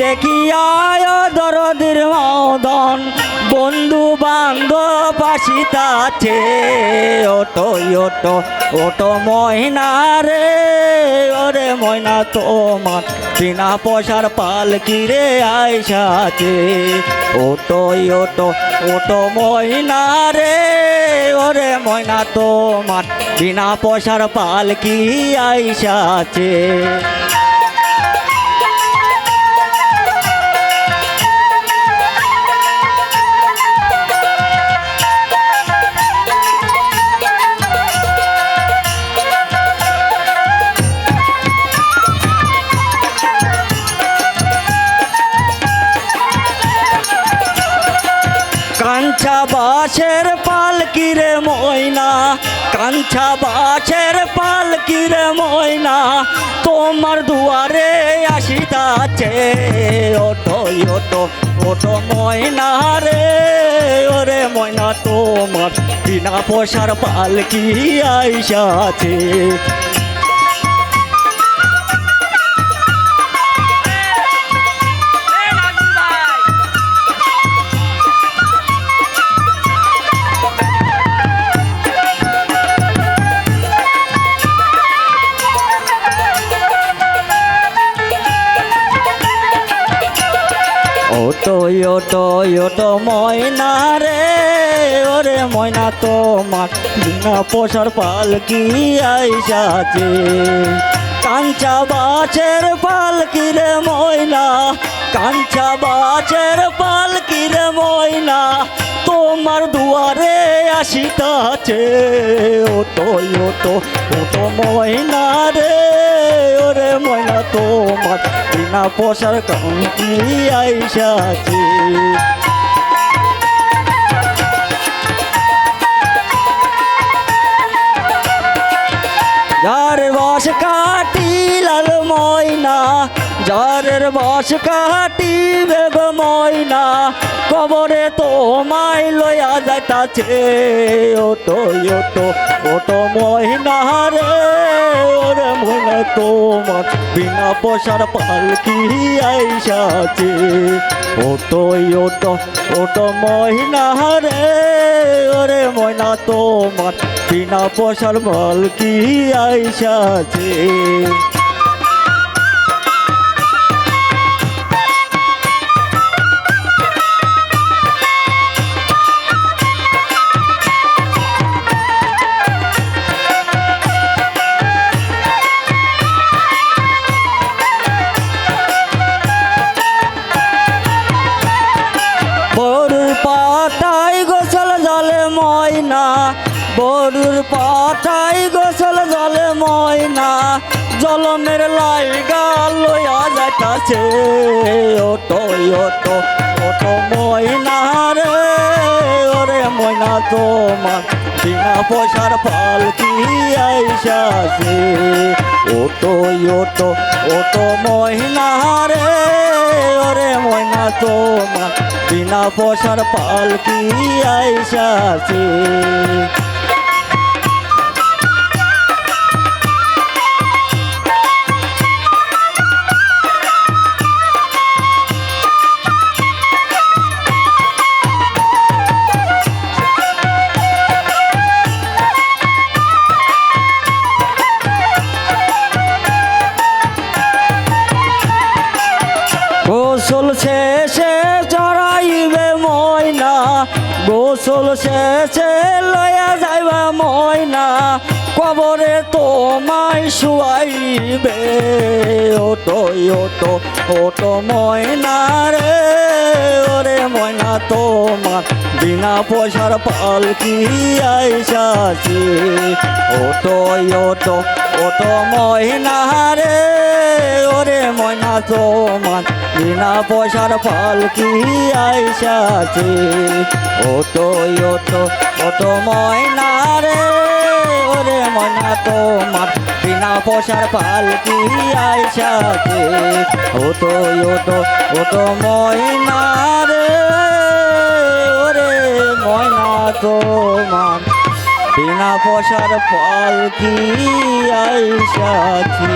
দেখিয়ায় দরদির মদন। বন্ধু বান্ধব আসিতাছে ওটো ওটো ওটো ময়না রে। ওরে ময়না তোমার বিনা পয়সার পালকি রে আইসাছে ওটো ওটো ওটো ময়না রে। ওরে ময়না তোমার বিনা পয়সার পালকি আইসাছে কাঞ্চা বাসের পালকি রে ময়না? কাঞ্চা বাসের পালকি রে ময়না? তোমার দুয়ারে আসিতাছে। ওটো ওটো ওটো ময়না রে। ওরে ময়না, তোমার বিনা পয়সার পালকি আইসাছে? ওটো ওটো ময়না রে। ওরে ময়না তোমার বিনা পোষার পালকি আইসাছে কাঞ্চা বাছের পালকি রে ময়না? কাঞ্চা বাছের পালকি রে ময়না? তোমার দুয়ারে আসিতাছে। ওটো ওটো ওটো ময়না রে। ওরে ময়না তোমার বিনা পোষার কাঙ্কি আইসাছি যার বাস কাটিলাল ময়না যারের বস কাটি বেগ ময়না, কবরে তোমায় লয়া যাইতাছে ওটো ওটো ওটো ময়না রে, ওরে ময়না তোমার বিনা পয়সার পালকি আইসাছে ওটো ওটো ওটো ময়না রে, ওরে ময়না তোমার বিনা পয়সার পালকি আইসাছে ময়না, বরুর পাঠাই গোসল জলে ময়না, জলমের লাইগা লইয়া যাইতাছে। ওটো ওটো অটো ময়না রে, ওরে ময়না তোমার বিনা পয়সার পালকি আইসাছে ওটো ওটো ওটো মহিনা রে, ওরে তো তোমার। বিনা পয়সার পালকি আইসাছে শেষে চড়াইবে ময়না, গোসল শেষে লয়া যাইবা ময়না, কবরে তোমায় শুয়াইবে। ওটো ওটো ওটো ময়না রে, ওরে ময়না তোমার বিনা পয়সার পালকি আইসাছে ওটো ওটো ওটো ময়না রে। ওরে ময়না তোমার, বিনা পয়সার পালকি আইসাছে ওটো ওটো ওটো ময়না রে, ওরে ময়না তোমার, বিনা পয়সার পালকি আইসাছে ওটো ওটো ওটো ময়না রে, ওরে ময়না তোমার, বিনা পয়সার পালকি আইসাছি